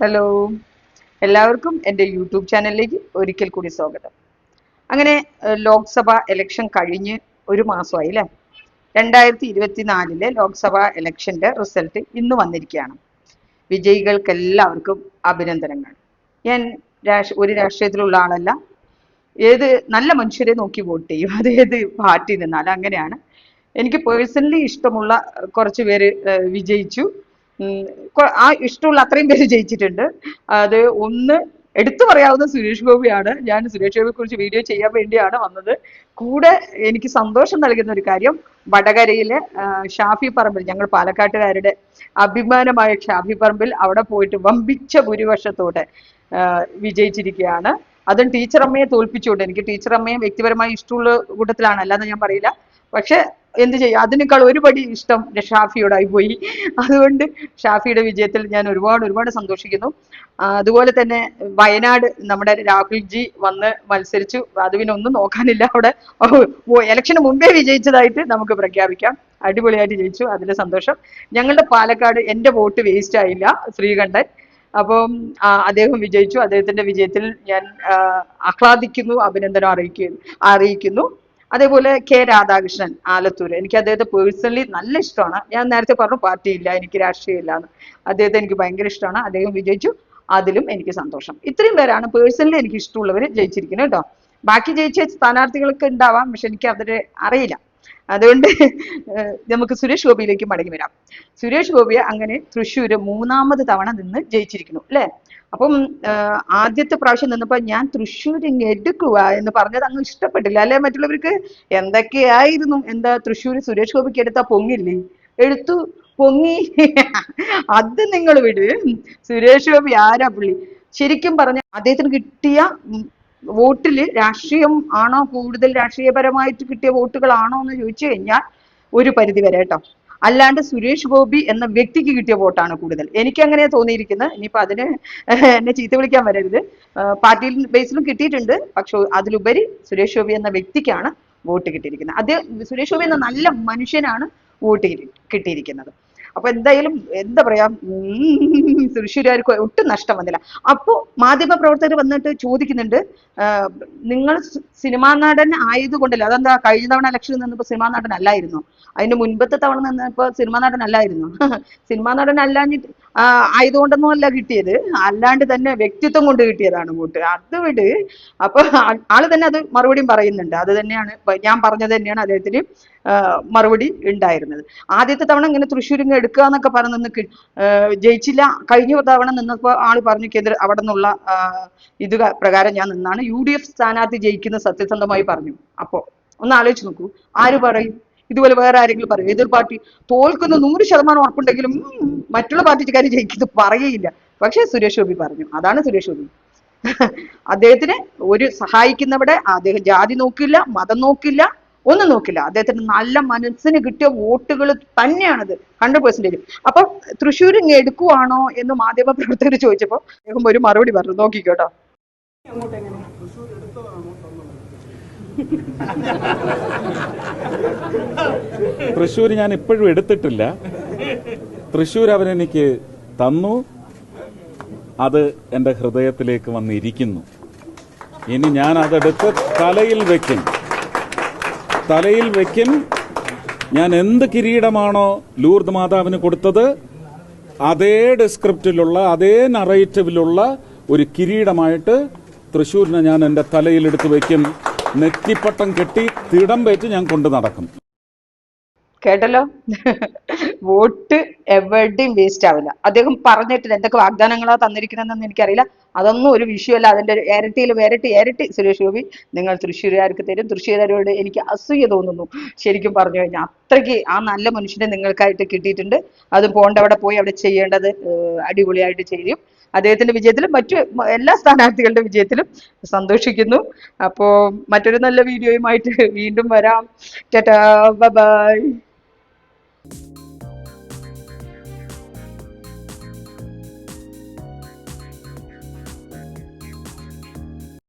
Hello എല്ലാവർക്കും എന്റെ YouTube ചാനലിലേക്ക് ഒരിക്കൽ കൂടി സ്വാഗതം. അങ്ങനെ ലോക്സഭ ഇലക്ഷൻ കഴിഞ്ഞ് ഒരു മാസമായി അല്ലേ? രണ്ടായിരത്തി ഇരുപത്തി നാലിലെ ലോക്സഭ ഇലക്ഷന്റെ റിസൾട്ട് ഇന്ന് വന്നിരിക്കുകയാണ്. വിജയികൾക്കെല്ലാവർക്കും അഭിനന്ദനങ്ങൾ. ഞാൻ രാഷ് ഒരു രാഷ്ട്രീയത്തിലുള്ള ആളല്ല. ഏത് നല്ല മനുഷ്യരെ നോക്കി വോട്ട് ചെയ്യും. അത് ഏത് പാർട്ടി നിന്നാലും അങ്ങനെയാണ്. എനിക്ക് പേഴ്സണലി ഇഷ്ടമുള്ള കുറച്ച് പേര് വിജയിച്ചു. ആ ഇഷ്ടമുള്ള അത്രയും പേര് ജയിച്ചിട്ടുണ്ട്. അത് ഒന്ന് എടുത്തു പറയാവുന്ന സുരേഷ് ഗോപിയാണ്. ഞാൻ സുരേഷ് ഗോപിയെ കുറിച്ച് വീഡിയോ ചെയ്യാൻ വേണ്ടിയാണ് വന്നത്. കൂടെ എനിക്ക് സന്തോഷം നൽകുന്ന ഒരു കാര്യം വടകരയിലെ ഷാഫി പറമ്പിൽ ഞങ്ങൾ പാലക്കാട്ടുകാരുടെ അഭിമാനമായ ഷാഫി പറമ്പിൽ അവിടെ പോയിട്ട് വമ്പിച്ച ഭൂരിപക്ഷത്തോടെ വിജയിച്ചിരിക്കുകയാണ്. അതും ടീച്ചറമ്മയെ തോൽപ്പിച്ചുകൊണ്ട് എനിക്ക് ടീച്ചർ അമ്മയെ വ്യക്തിപരമായി ഇഷ്ടമുള്ള കൂട്ടത്തിലാണ് അല്ലാതെ ഞാൻ പറയില്ല. പക്ഷെ എന്ത് ചെയ്യും? അതിനേക്കാൾ ഒരുപടി ഇഷ്ടം ഷാഫിയോടായി പോയി. അതുകൊണ്ട് ഷാഫിയുടെ വിജയത്തിൽ ഞാൻ ഒരുപാട് ഒരുപാട് സന്തോഷിക്കുന്നു. അതുപോലെ തന്നെ വയനാട് നമ്മുടെ രാഹുൽജി വന്ന് മത്സരിച്ചു. അത് പിന്നെ ഒന്നും നോക്കാനില്ല അവിടെ. ഇലക്ഷന് മുമ്പേ വിജയിച്ചതായിട്ട് നമുക്ക് പ്രഖ്യാപിക്കാം. അടിപൊളിയായിട്ട് ജയിച്ചു. അതിൽ സന്തോഷം. ഞങ്ങളുടെ പാലക്കാട് എന്റെ വോട്ട് വേസ്റ്റ് ആയില്ല ശ്രീകണ്ഠൻ. അപ്പം അദ്ദേഹം വിജയിച്ചു. അദ്ദേഹത്തിന്റെ വിജയത്തിൽ ഞാൻ ആഹ്ലാദിക്കുന്നു അഭിനന്ദനം അറിയിക്കുന്നു അറിയിക്കുന്നു. അതേപോലെ കെ രാധാകൃഷ്ണൻ ആലത്തൂർ എനിക്ക് അദ്ദേഹത്തെ പേഴ്സണലി നല്ല ഇഷ്ടമാണ്. ഞാൻ നേരത്തെ പറഞ്ഞു പാർട്ടി ഇല്ല എനിക്ക് രാഷ്ട്രീയമില്ല എന്ന് അദ്ദേഹത്തെ എനിക്ക് ഭയങ്കര ഇഷ്ടമാണ്. അദ്ദേഹം വിജയിച്ചു. അതിലും എനിക്ക് സന്തോഷം. ഇത്രയും പേരാണ് പേഴ്സണലി എനിക്ക് ഇഷ്ടമുള്ളവർ ജയിച്ചിരിക്കുന്നത് കേട്ടോ. ബാക്കി ജയിച്ച സ്ഥാനാർത്ഥികൾക്ക് ഉണ്ടാവാം. പക്ഷെ എനിക്ക് അവരെ അറിയില്ല. അതുകൊണ്ട് നമുക്ക് സുരേഷ് ഗോപിയിലേക്ക് മടങ്ങി വരാം. സുരേഷ് ഗോപിയെ അങ്ങനെ തൃശ്ശൂര് മൂന്നാമത് തവണ നിന്ന് ജയിച്ചിരിക്കുന്നു അല്ലേ? അപ്പം ആദ്യത്തെ പ്രാവശ്യം നിന്നപ്പോ ഞാൻ തൃശ്ശൂർ ഇങ്ങ് എടുക്കുക എന്ന് പറഞ്ഞത് അങ്ങ് ഇഷ്ടപ്പെട്ടില്ല അല്ലെ മറ്റുള്ളവർക്ക്? എന്തൊക്കെയായിരുന്നു? എന്താ തൃശ്ശൂർ സുരേഷ് ഗോപിക്ക് എടുത്താ പൊങ്ങില്ലേ? എടുത്തു പൊങ്ങി. അത് നിങ്ങൾ വിട്. സുരേഷ് ഗോപി ആരാ പുള്ളി? ശരിക്കും പറഞ്ഞ അദ്ദേഹത്തിന് കിട്ടിയ ഉം, വോട്ടിൽ രാഷ്ട്രീയം ആണോ കൂടുതൽ രാഷ്ട്രീയപരമായിട്ട് കിട്ടിയ വോട്ടുകളാണോ എന്ന് ചോദിച്ചു കഴിഞ്ഞാൽ ഒരു പരിധി വരെ കേട്ടോ. അല്ലാണ്ട് സുരേഷ് ഗോപി എന്ന വ്യക്തിക്ക് കിട്ടിയ വോട്ടാണ് കൂടുതൽ. എനിക്ക് അങ്ങനെ തോന്നിയിരിക്കുന്നത്. ഇനിയിപ്പോ അതിന് എന്നെ ചീത്ത വിളിക്കാൻ വരരുത്. പാർട്ടി ബേസിലും കിട്ടിയിട്ടുണ്ട്. പക്ഷെ അതിലുപരി സുരേഷ് ഗോപി എന്ന വ്യക്തിക്കാണ് വോട്ട് കിട്ടിയിരിക്കുന്നത്. അത് സുരേഷ് ഗോപി എന്ന നല്ല മനുഷ്യനാണ് വോട്ട് കിട്ടി- കിട്ടിയിരിക്കുന്നത്. അപ്പൊ എന്തായാലും എന്താ പറയാ തൃശ്ശൂരുകാർക്ക് ഒട്ടും നഷ്ടം വന്നില്ല. അപ്പോ മാധ്യമ പ്രവർത്തകർ വന്നിട്ട് ചോദിക്കുന്നുണ്ട് നിങ്ങൾ സിനിമാ നടൻ ആയതുകൊണ്ടല്ല അതെന്താ കഴിഞ്ഞ തവണ ഇലക്ഷനിൽ നിന്നപ്പോ സിനിമാ നടൻ അല്ലായിരുന്നു? അതിന്റെ മുൻപത്തെ തവണ നിന്നപ്പോ സിനിമാ നടൻ അല്ലായിരുന്നു? സിനിമാ നടൻ അല്ലാഞ്ഞിട്ട് ആയതുകൊണ്ടൊന്നും അല്ല കിട്ടിയത്. അല്ലാണ്ട് തന്നെ വ്യക്തിത്വം കൊണ്ട് കിട്ടിയതാണ് വോട്ട്. അത് വിട്. അപ്പൊ ആൾ തന്നെ അത് മറുപടിയും പറയുന്നുണ്ട്. അത് തന്നെയാണ് ഞാൻ പറഞ്ഞത് തന്നെയാണ് അദ്ദേഹത്തിന് മറുപടി ഉണ്ടായിരുന്നത്. ആദ്യത്തെ തവണ ഇങ്ങനെ തൃശ്ശൂർ ഇങ്ങ് എടുക്കുക എന്നൊക്കെ പറഞ്ഞ് നിന്ന് ജയിച്ചില്ല. കഴിഞ്ഞ തവണ നിന്നപ്പോ ആൾ പറഞ്ഞു കേന്ദ്ര അവിടെ നിന്നുള്ള ഇത് പ്രകാരം ഞാൻ നിന്നാണ്. യു ഡി എഫ് സ്ഥാനാർത്ഥി ജയിക്കുന്ന സത്യസന്ധമായി പറഞ്ഞു. അപ്പോൾ ഒന്ന് ആലോചിച്ച് നോക്കൂ. ആര് പറയും? ഇതുപോലെ വേറെ ആരെങ്കിലും പറയും? എതിർ പാർട്ടി തോൽക്കുന്ന നൂറ് ശതമാനം ഉറപ്പുണ്ടെങ്കിലും മറ്റുള്ള പാർട്ടിക്കാർ ജയിക്കുന്നത് പറയുകയില്ല പക്ഷേ സുരേഷ് ഗോപി പറഞ്ഞു. അതാണ് സുരേഷ് ഗോപി. അദ്ദേഹത്തിന് ഒരു സഹായിക്കുന്നവിടെ അദ്ദേഹം ജാതി നോക്കില്ല മതം നോക്കില്ല ഒന്നും നോക്കില്ല. അദ്ദേഹത്തിന് നല്ല മനസ്സിന് കിട്ടിയ വോട്ടുകൾ തന്നെയാണത്. ഹൺഡ്രഡ് പെർസെന്റേജ് അപ്പൊ തൃശ്ശൂർ ഇങ്ങ് എടുക്കുവാണോ എന്ന് മാധ്യമ പ്രവർത്തകർ ചോദിച്ചപ്പോൾ അദ്ദേഹം ഒരു മറുപടി പറഞ്ഞു. നോക്കിക്കോട്ടോ തൃശ്ശൂർ ഞാൻ ഇപ്പോഴും എടുത്തിട്ടില്ല. തൃശ്ശൂർ അവരെനിക്ക് തന്നു. അത് എന്റെ ഹൃദയത്തിലേക്ക് വന്നിരിക്കുന്നു. ഇനി ഞാൻ അതെടുത്ത് തലയിൽ വെക്കും. തലയിൽ വെക്കും. ഞാൻ എന്ത് കിരീടമാണോ ലൂർദ് മാതാവിന് കൊടുത്തത് അതേ ഡിസ്ക്രിപ്റ്റിലുള്ള അതേ നറേറ്റീവിലുള്ള ഒരു കിരീടമായിട്ട് തൃശ്ശൂരിനെ ഞാൻ എന്റെ തലയിൽ എടുത്ത് വെക്കും. നെറ്റിപ്പട്ടം കെട്ടി തിടം വെച്ച് ഞാൻ കൊണ്ടു നടക്കും. കേട്ടല്ലോ? വോട്ട് എവിടെയും വേസ്റ്റ് ആവില്ല. അദ്ദേഹം പറഞ്ഞിട്ടില്ല എന്തൊക്കെ വാഗ്ദാനങ്ങളാ തന്നിരിക്കുന്നതെന്ന് എനിക്കറിയില്ല. അതൊന്നും ഒരു വിഷയമല്ല അതിന്റെ ഇരട്ടിയിൽ ഇരട്ടി ഇരട്ടി സുരേഷ് ഗോപി നിങ്ങൾ തൃശ്ശൂരുകാർക്ക് തരും. തൃശ്ശൂരുകാരോട് എനിക്ക് അസൂയ തോന്നുന്നു. ശരിക്കും പറഞ്ഞു കഴിഞ്ഞാൽ അത്രയ്ക്ക് ആ നല്ല മനുഷ്യനെ നിങ്ങൾക്കായിട്ട് കിട്ടിയിട്ടുണ്ട്. അത് പോണ്ടവിടെ പോയി അവിടെ ചെയ്യേണ്ടത് അടിപൊളിയായിട്ട് ചെയ്യും. അദ്ദേഹത്തിന്റെ വിജയത്തിലും മറ്റു എല്ലാ സ്ഥാനാർത്ഥികളുടെ വിജയത്തിലും സന്തോഷിക്കുന്നു. അപ്പോ മറ്റൊരു നല്ല വീഡിയോയുമായിട്ട് വീണ്ടും വരാം. Tata bye.